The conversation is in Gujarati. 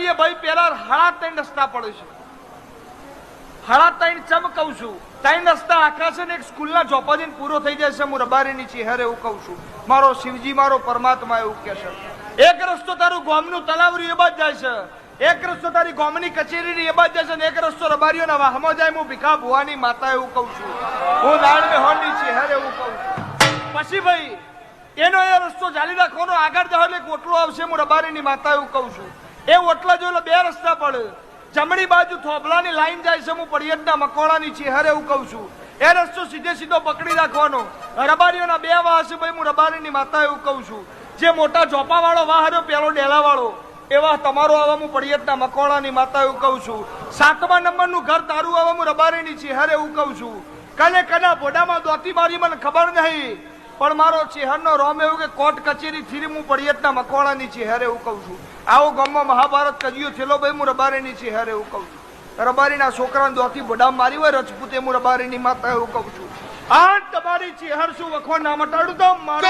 રબારીએ ભાઈ પેલા હાડા ત્રણ રસ્તા પડે છે. હાડા ત્રણ ચમ કહું છું? ત્રણ રસ્તા આખા છે ને એક સ્કૂલના ચોપાદીન પૂરો થઈ જાય છે. હું રબારીની ચેહરે એવું કહું છું. મારો શિવજી, મારો પરમાત્મા એવું કે છે. એક રસ્તો તારું ગોમનું તલાવરી એ બાજ જાય છે. એક રસ્તો તારી ગોમની કચેરીની એ બાજ જાય છે અને એક રસ્તો રબારીઓના વાહમાં જાય. હું ભીખા ભુવાની માતા એવું કહું છું. હું નારાયણ મેહોરની ચહેરે એવું કહું પછી ભાઈ, એનો એ રસ્તો ચાલી રાખવાનો આગળ જાવ એટલે કોટલો આવશે. હું રબારીની માતા એવું કહું છું. એ ઓટલા જોયેલો બે રસ્તા પડે જમણી બાજુ થોભલાની લાઈન જાય છે, હું પડિયતના મકોડાની ચહેરે એવું કહું છું. એ રસ્તો સીધે સીધો પકડી રાખવાનો. રબારીઓના બે વાહ છે ભાઈ, હું રબારીની માતા એવું કહું છું. જે મોટા ચોપા વાળો વાહ રહ્યો પેલો ડેલા વાળો એવા તમારો આવા હું પડિયતના મકોડાની માતા એવું કહું છું. સાતમા નંબરનું ઘર તારું આવા હું રબારીની ચહેરે એવું કહું છું. કને કના ભોડામાં દોતી મારી, મને ખબર નહીં. પણ મારો ચેહરનો રોમ એવું કે કોર્ટ કચેરી થી હું પડિયતના મકવાણાની ચહેરે એવું કહું છું. આવો ગામમાં મહાભારત કજ્યો થયેલો ભાઈ હું રબારીની ચહેરે એવું કહું છું. રબારીના છોકરાને દોથી બડામ મારી હોય રજપૂતે હું રબારીની માતા એવું કહું છું. આ તમારી ચેહર શું વખવા ના મટાડું તો? મારું